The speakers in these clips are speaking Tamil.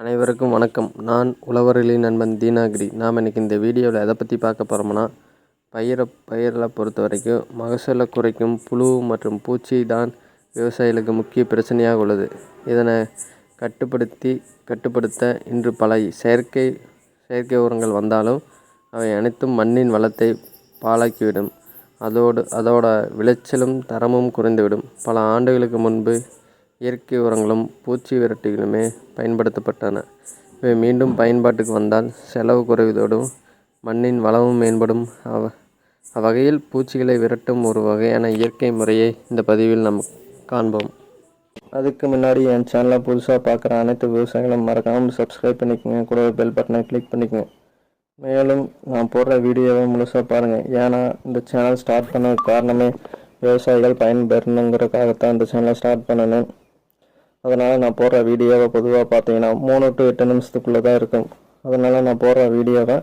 அனைவருக்கும் வணக்கம். நான் உழவர்களின் நண்பன் தீனாகிரி. நாம் இன்னைக்கு இந்த வீடியோவில் எதை பற்றி பார்க்க போகிறோம்னா பயிரை பயிரில் பொறுத்த வரைக்கும் மகசூலை குறைக்கும் புழு மற்றும் பூச்சி தான் விவசாயிகளுக்கு முக்கிய பிரச்சனையாக உள்ளது. இதனை கட்டுப்படுத்தி கட்டுப்படுத்த இன்று பல செயற்கை செயற்கை உரங்கள் வந்தாலும் அவை அனைத்தும் மண்ணின் வளத்தை பாழாக்கிவிடும். அதோடு அதோட விளைச்சலும் தரமும் குறைந்துவிடும். பல ஆண்டுகளுக்கு முன்பு இயற்கை உரங்களும் பூச்சி விரட்டிகளுமே பயன்படுத்தப்பட்டன. இவை மீண்டும் பயன்பாட்டுக்கு வந்தால் செலவு குறைவதோடும் மண்ணின் வளமும் மேம்படும். அவ அவ்வகையில் பூச்சிகளை விரட்டும் ஒரு வகையான இயற்கை முறையை இந்த பதிவில் நாம் காண்போம். அதுக்கு முன்னாடி என் சேனலை புதுசாக பார்க்குற அனைத்து விவசாயிகளும் மறக்காமல் சப்ஸ்கிரைப் பண்ணிக்கோங்க. கூட பெல் பட்டனை கிளிக் பண்ணிக்கோங்க. மேலும் நான் போடுற வீடியோவை முழுசாக பாருங்கள் ஏன்னா இந்த சேனல் ஸ்டார்ட் பண்ண காரணமே விவசாயிகள் பயன்பெறணுங்கிறதுக்காகத்தான் இந்த சேனலை ஸ்டார்ட் பண்ணணும். அதனால் நான் போடுற வீடியோவை பொதுவாக பார்த்தீங்கன்னா மூணு டு எட்டு நிமிஷத்துக்குள்ளே தான் இருக்கும். அதனால் நான் போடுற வீடியோவை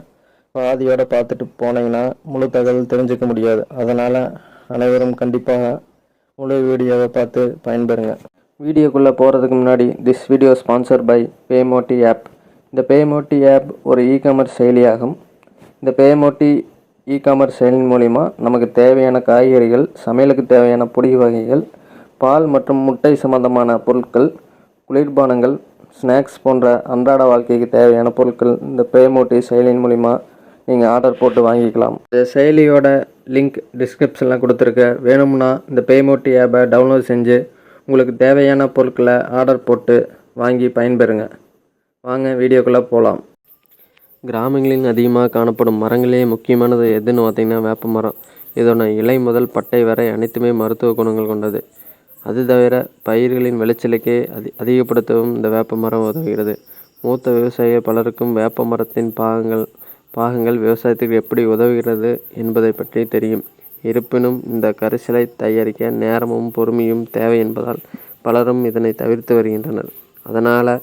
பாதியோடு பார்த்துட்டு போனீங்கன்னா முழு தகவல் தெரிஞ்சுக்க முடியாது. அதனால் அனைவரும் கண்டிப்பாக முழு வீடியோவை பார்த்து பயன்பெறுங்க. வீடியோக்குள்ளே போகிறதுக்கு முன்னாடி this video sponsor by Paymoti app இந்த பேமோட்டி ஆப் ஒரு இ காமர்ஸ் செயலியாகும். இந்த பேமோட்டி இ காமர்ஸ் செயலின் மூலிமா நமக்கு தேவையான காய்கறிகள் சமையலுக்கு தேவையான பொடி வகைகள் பால் மற்றும் முட்டை சம்பந்தமான பொருட்கள் குளிர்பானங்கள் ஸ்நாக்ஸ் போன்ற அன்றாட வாழ்க்கைக்கு தேவையான பொருட்கள் இந்த பேமோட்டி செயலியின் மூலிமா நீங்கள் ஆர்டர் போட்டு வாங்கிக்கலாம். இந்த செயலியோட லிங்க் டிஸ்கிரிப்ஷனில் கொடுத்துருக்க. வேணும்னா இந்த பேமோட்டி ஆப்பை டவுன்லோட் செஞ்சு உங்களுக்கு தேவையான பொருட்களை ஆர்டர் போட்டு வாங்கி பயன்பெறுங்க. வாங்க வீடியோக்குள்ளே போகலாம் கிராமங்களில் அதிகமாக காணப்படும் மரங்களே முக்கியமானது எதுன்னு பார்த்தீங்கன்னா வேப்ப மரம் இதோட இலை முதல் பட்டை வரை அனைத்துமே மருத்துவ குணங்கள் கொண்டது. அது தவிர பயிர்களின் விளைச்சலுக்கே அதி அதிகப்படுத்தவும் இந்த வேப்ப மரம் உதவுகிறது. மூத்த விவசாயிகள் பலருக்கும் வேப்ப மரத்தின் பாகங்கள் பாகங்கள் விவசாயத்துக்கு எப்படி உதவுகிறது என்பதை பற்றி தெரியும். இருப்பினும் இந்த கரிசலை தயாரிக்க நேரமும் பொறுமையும் தேவை என்பதால் பலரும் இதனை தவிர்த்து வருகின்றனர். அதனால்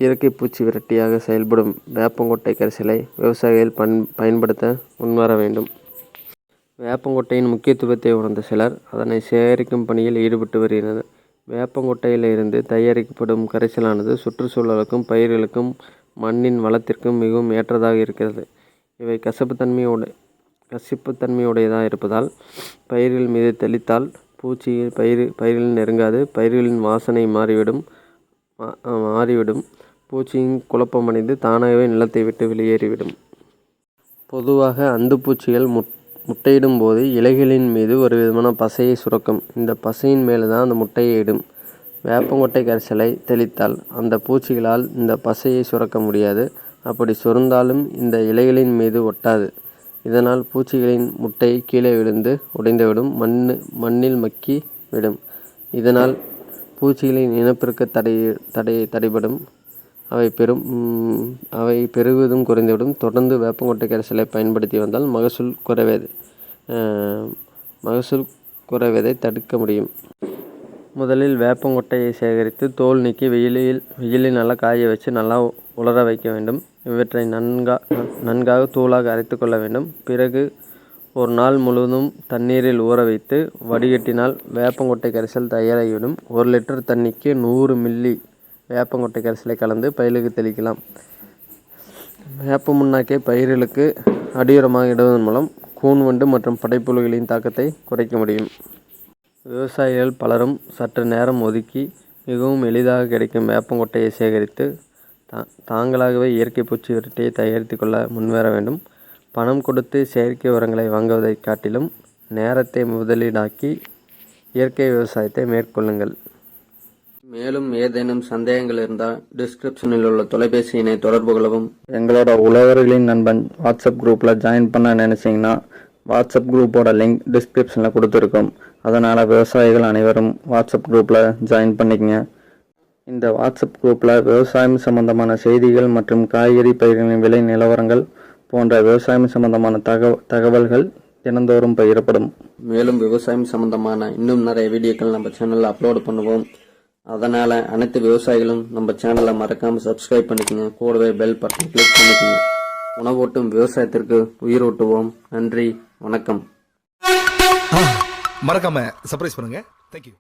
இயற்கை பூச்சி விரட்டியாக செயல்படும் வேப்பங்கொட்டை கரிசலை விவசாயிகள் பன் பயன்படுத்த முன்வர வேண்டும். வேப்பங்கொட்டையின் முக்கியத்துவத்தை உணர்ந்த சிலர் அதனை சேகரிக்கும் பணியில் ஈடுபட்டு வருகின்றனர். வேப்பங்கொட்டையிலிருந்து தயாரிக்கப்படும் கரைசலானது சுற்றுச்சூழலுக்கும் பயிர்களுக்கும் மண்ணின் வளத்திற்கும் மிகவும் ஏற்றதாக இருக்கிறது. இவை கசப்புத்தன்மையோடு கசிப்புத்தன்மையுடையதாக இருப்பதால் பயிர்கள் மீது தெளித்தால் பூச்சி பயிர் பயிர்கள் நெருங்காது பயிர்களின் வாசனை மாறிவிடும் மாறிவிடும். பூச்சியும் குழப்பமடைந்து தானாகவே நிலத்தை விட்டு வெளியேறிவிடும். பொதுவாக அந்துப்பூச்சிகள் முட் முட்டையிடும் போது இலைகளின் மீது ஒரு விதமான பசையை சுரக்கும். இந்த பசையின் மேலே தான் அந்த முட்டையை இடும். வேப்பங்கொட்டை கரைசலை தெளித்தால் அந்த பூச்சிகளால் இந்த பசையை சுரக்க முடியாது. அப்படி சுரந்தாலும் இந்த இலைகளின் மீது ஒட்டாது. இதனால் பூச்சிகளின் முட்டை கீழே விழுந்து உடைந்துவிடும் மண் மண்ணில் மக்கி விடும். இதனால் பூச்சிகளின் இனப்பெருக்க தடை தடை தடைபடும். அவை பெரும் அவை பெருகுவதும் குறைந்துவிடும். தொடர்ந்து வேப்பங்கொட்டை கரைசலை பயன்படுத்தி வந்தால் மகசூல் குறைவது மகசூல் குறைவதை தடுக்க முடியும். முதலில் வேப்பங்கொட்டையை சேகரித்து தோல் நீக்கி வெயிலில் வெயிலில் நல்லா காய வச்சு நல்லா உலர வைக்க வேண்டும். இவற்றை நன்கா நன்காக தூளாக அரைத்து கொள்ள வேண்டும். பிறகு ஒரு நாள் முழுவதும் தண்ணீரில் ஊற வைத்து வடிகட்டினால் வேப்பங்கொட்டை கரைசல் தயாராகிவிடும். ஒரு லிட்டர் தண்ணிக்கு நூறு மில்லி வேப்பங்கொட்டை கரைசலை கலந்து பயிருக்கு தெளிக்கலாம். வேப்ப முன்னாக்கை பயிர்களுக்கு அடியுரமாக இடுவதன் மூலம் கூன் வண்டு மற்றும் படைப்புழுகளின் தாக்கத்தை குறைக்க முடியும். விவசாயிகள் பலரும் சற்று நேரம் ஒதுக்கி மிகவும் எளிதாக கிடைக்கும் வேப்பங்கொட்டையை சேகரித்து தா தாங்களாகவே இயற்கை பூச்சி விரட்டியை தயாரித்து கொள்ள முன்வர வேண்டும். பணம் கொடுத்து செயற்கை உரங்களை வாங்குவதை காட்டிலும் நேரத்தை முதலீடாக்கி இயற்கை விவசாயத்தை மேற்கொள்ளுங்கள். மேலும் ஏதேனும் சந்தேகங்கள் இருந்தால் டிஸ்கிரிப்ஷனில் உள்ள தொலைபேசி எண்ணை தொடர்பு கொள்ளவும். எங்களோட உழவர்களின் நண்பன் வாட்ஸ்அப் குரூப்பில் ஜாயின் பண்ண நினச்சிங்கன்னா வாட்ஸ்அப் குரூப்போட லிங்க் டிஸ்கிரிப்ஷனில் கொடுத்துருக்கோம். அதனால் விவசாயிகள் அனைவரும் வாட்ஸ்அப் குரூப்பில் ஜாயின் பண்ணிக்கங்க. இந்த வாட்ஸ்அப் குரூப்பில் விவசாயம் சம்பந்தமான செய்திகள் மற்றும் காய்கறி பயிர்களின் விலை நிலவரங்கள் போன்ற விவசாயம் சம்பந்தமான தகவ தகவல்கள் தினந்தோறும் பகிரப்படும். மேலும் விவசாயம் சம்பந்தமான இன்னும் நிறைய வீடியோக்கள் நம்ம சேனலில் அப்லோட் பண்ணுவோம். அதனால் அனைத்து விவசாயிகளும் நம்ம சேனலை மறக்காமல் சப்ஸ்கிரைப் பண்ணிக்கோங்க. கூடவே பெல் பட்டன் கிளிக் பண்ணிக்கோங்க. உணவோட்டும் விவசாயத்திற்கு உயிரூட்டுவோம். நன்றி. வணக்கம். மறக்காம சர்ப்ரைஸ் பண்ணுங்க. தேங்க்யூ